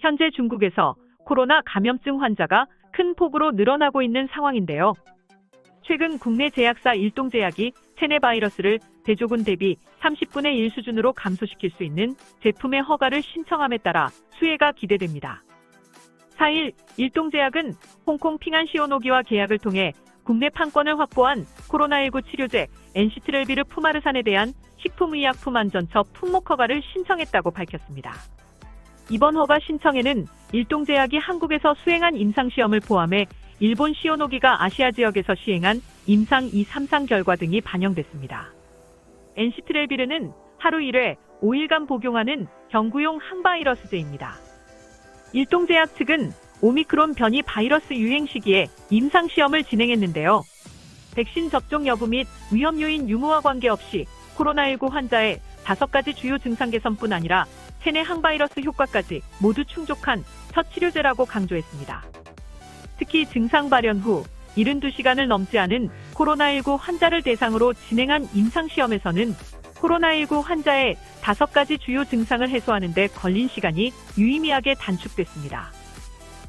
현재 중국에서 코로나 감염증 환자가 큰 폭으로 늘어나고 있는 상황인데요. 최근 국내 제약사 일동제약이 체내 바이러스를 대조군 대비 30분의 1 수준으로 감소시킬 수 있는 제품의 허가를 신청함에 따라 수혜가 기대됩니다. 4일 일동제약은 홍콩 핑안시오노기와 계약을 통해 국내 판권을 확보한 코로나19 치료제 엔시트렐비르 푸마르산에 대한 식품의약품 안전처 품목 허가를 신청했다고 밝혔습니다. 이번 허가 신청에는 일동제약이 한국에서 수행한 임상시험을 포함해 일본 시오노기가 아시아 지역에서 시행한 임상 2, 3상 결과 등이 반영됐습니다. 엔시트렐비르는 하루 1회 5일간 복용하는 경구용 항바이러스제입니다. 일동제약 측은 오미크론 변이 바이러스 유행 시기에 임상시험을 진행했는데요. 백신 접종 여부 및 위험 요인 유무와 관계없이 코로나19 환자의 다섯 가지 주요 증상 개선뿐 아니라 체내 항바이러스 효과까지 모두 충족한 첫 치료제라고 강조했습니다. 특히 증상 발현 후 72시간을 넘지 않은 코로나19 환자를 대상으로 진행한 임상시험에서는 코로나19 환자의 다섯 가지 주요 증상을 해소하는 데 걸린 시간이 유의미하게 단축됐습니다.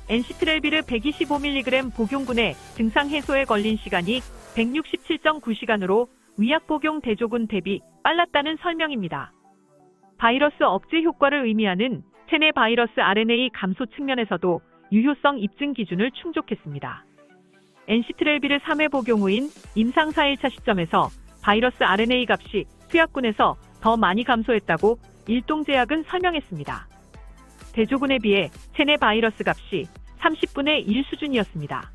엔시트렐비르 125mg 복용군의 증상 해소에 걸린 시간이 167.9시간으로 위약 복용 대조군 대비 빨랐다는 설명입니다. 바이러스 억제 효과를 의미하는 체내 바이러스 RNA 감소 측면에서도 유효성 입증 기준을 충족했습니다. 엔시트렐비르 3회 복용 후인 임상 4일차 시점에서 바이러스 RNA 값이 투약군에서 더 많이 감소했다고 일동제약은 설명했습니다. 대조군에 비해 체내 바이러스 값이 30분의 1 수준이었습니다.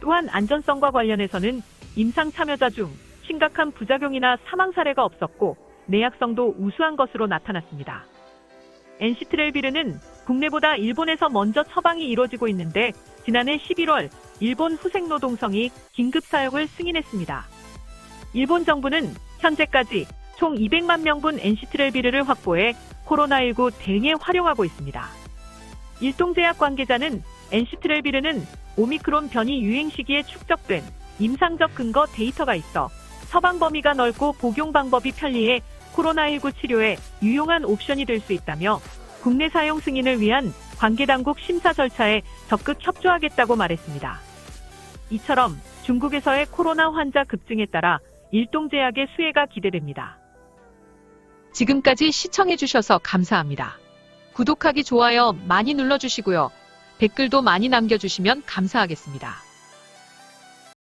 또한 안전성과 관련해서는 임상 참여자 중 심각한 부작용이나 사망 사례가 없었고 내약성도 우수한 것으로 나타났습니다. 엔시트렐비르는 국내보다 일본에서 먼저 처방이 이루어지고 있는데 지난해 11월 일본 후생노동성이 긴급 사용을 승인했습니다. 일본 정부는 현재까지 총 200만 명분 엔시트렐비르를 확보해 코로나19 대응에 활용하고 있습니다. 일동제약 관계자는 엔시트렐비르는 오미크론 변이 유행 시기에 축적된 임상적 근거 데이터가 있어 처방 범위가 넓고 복용 방법이 편리해 코로나19 치료에 유용한 옵션이 될 수 있다며 국내 사용 승인을 위한 관계당국 심사 절차에 적극 협조하겠다고 말했습니다. 이처럼 중국에서의 코로나 환자 급증에 따라 일동제약의 수혜가 기대됩니다. 지금까지 시청해주셔서 감사합니다. 구독하기, 좋아요 많이 눌러주시고요. 댓글도 많이 남겨주시면 감사하겠습니다.